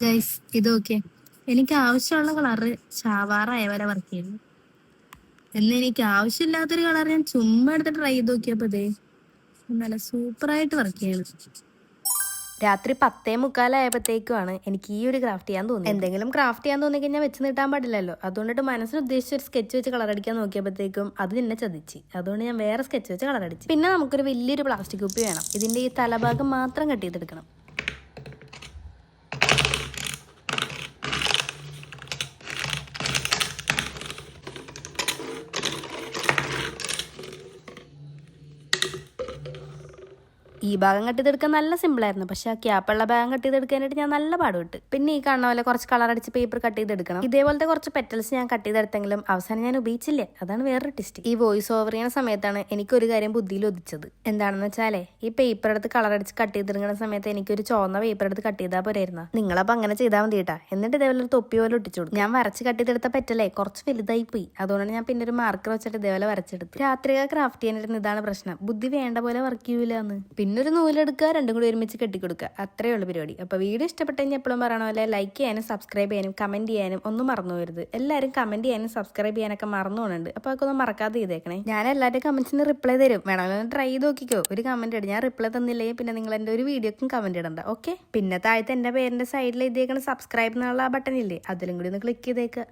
Guys ഇത് okay എനിക്ക് ആവശ്യമുള്ള കളറ് ചാവാറായ വരെ വർക്ക് ചെയ്യുന്നു എന്ന് എനിക്ക് ആവശ്യമില്ലാത്തൊരു കളർ ഞാൻ ചുമ്മാ എടുത്ത് ട്രൈ ചെയ്ത് നോക്കിയപ്പോ ദേ നല്ല സൂപ്പറായിട്ട് വർക്ക് ചെയ്യണം. രാത്രി പത്തേ മുക്കാലായപ്പോഴത്തേക്കുമാണ് എനിക്ക് ഈ ഒരു ക്രാഫ്റ്റ് ചെയ്യാൻ തോന്നി എന്തെങ്കിലും ക്രാഫ്റ്റ് ചെയ്യാൻ തോന്നി കഴിഞ്ഞാൽ വെച്ച് നീട്ടാൻ പാടില്ലല്ലോ. അതുകൊണ്ടിട്ട് മനസ്സിന് ഉദ്ദേശിച്ച ഒരു സ്കെച്ച് വെച്ച് കളർ അടിക്കാൻ നോക്കിയപ്പോഴത്തേക്കും അത് തന്നെ ചതിച്ച്. അതുകൊണ്ട് ഞാൻ വേറെ സ്കെച്ച് വെച്ച് കളർ അടിച്ചു. പിന്നെ നമുക്കൊരു വലിയൊരു പ്ലാസ്റ്റിക് കുപ്പി വേണം. ഇതിന്റെ ഈ തലഭാഗം മാത്രം കട്ട് ചെയ്തെടുക്കണം. ഈ ഭാഗം കെട്ടിയതെടുക്കാൻ നല്ല സിമ്പിളായിരുന്നു പക്ഷെ ആ ക്യാപ്പുള്ള ഭാഗം കെട്ടിയതെടുക്കാനായിട്ട് ഞാൻ നല്ല പാടുപെട്ട്. പിന്നെ ഈ കാണുന്ന പോലെ കുറച്ച് കളർ അടിച്ച് പേപ്പർ കട്ട് ചെയ്തെടുക്കണം. ഇതേപോലത്തെ കുറച്ച് പെറ്റൽസ് ഞാൻ കട്ട് ചെയ്തെടുത്തെങ്കിലും അവസാനം ഞാൻ ഉപയോഗിച്ചില്ല. അതാണ് വേറൊരു ടിസ്റ്റ് ഈ വോയിസ് ഓവർ ചെയ്യുന്ന സമയത്താണ് എനിക്കൊരു കാര്യം ബുദ്ധിയിൽ ഒതിച്ചത് എന്താണെന്ന് വെച്ചാലേ ഈ പേപ്പർ എടുത്ത് കളർ അടിച്ച് കട്ട് ചെയ്തെടുക്കുന്ന സമയത്ത് എനിക്കൊരു ചുവന്ന പേപ്പർ എടുത്ത് കട്ട് ചെയ്താൽ പോരായിരുന്നു. നിങ്ങളപ്പോൾ അങ്ങനെ ചെയ്താൽ മതി കേട്ടാ എന്നിട്ട് ഇതേപോലെ ഒരു തൊപ്പി പോലെ ഒട്ടിച്ചു കൊടുക്കും ഞാൻ വരച്ച് കട്ട് ചെയ്തെടുത്ത പെറ്റലേ കുറച്ച് വലുതായി പോയി അതുകൊണ്ടാണ് ഞാൻ പിന്നെ ഒരു മാർക്കർ വെച്ചിട്ട് ഇതേപോലെ വരച്ചെടുത്തു രാത്രിക ക്രാഫ്റ്റ് ചെയ്യാനിരുന്ന ഇതാണ് പ്രശ്നം. ബുദ്ധി വേണ്ട പോലെ വർക്ക് ചെയ്യൂലെന്ന്. പിന്നെ ഒരു നൂലെടുക്കുക രണ്ടും കൂടി ഒരുമിച്ച് കെട്ടിക്കൊടുക്കുക. അത്രയേ ഉള്ളൂ പരിപാടി. അപ്പോൾ വീഡിയോ ഇഷ്ടപ്പെട്ടെങ്കിൽ കഴിഞ്ഞാൽ എപ്പോഴും പറയണ പോലെ ലൈക്ക് ചെയ്യാനും സബ്സ്ക്രൈബ് ചെയ്യാനും കമന്റ് ചെയ്യാനും ഒന്നും മറന്നു വരുത് എല്ലാവരും കമന്റ് ചെയ്യാനും സബ്സ്ക്രൈബ് ചെയ്യാനൊക്കെ മറന്നു പോകുന്നുണ്ട് അപ്പോൾ അതൊക്കെ ഒന്ന് മറക്കാതെ ചെയ്തേക്കണേ. ഞാൻ എല്ലാവരുടെ കമൻസിന് റിപ്ലൈ തരും. വേണമെങ്കിൽ ഒന്ന് ട്രൈ ചെയ്ത് നോക്കിക്കോ. ഒരു കമന്റ് ഇടും. ഞാൻ റിപ്ലൈ തന്നില്ലെങ്കിൽ പിന്നെ നിങ്ങൾ എന്റെ ഒരു വീഡിയോക്കും കമന്റ് ഇടണ്ട. ഓക്കെ പിന്നെ താഴത്തെ എന്റെ പേരിന്റെ സൈഡിൽ എഴുതിയേക്കണ സബ്സ്ക്രൈബ് എന്നുള്ള ആ ബട്ടൺ ഇല്ലേ? അതിലും കൂടി ഒന്ന് ക്ലിക്ക് ചെയ്തേക്കുക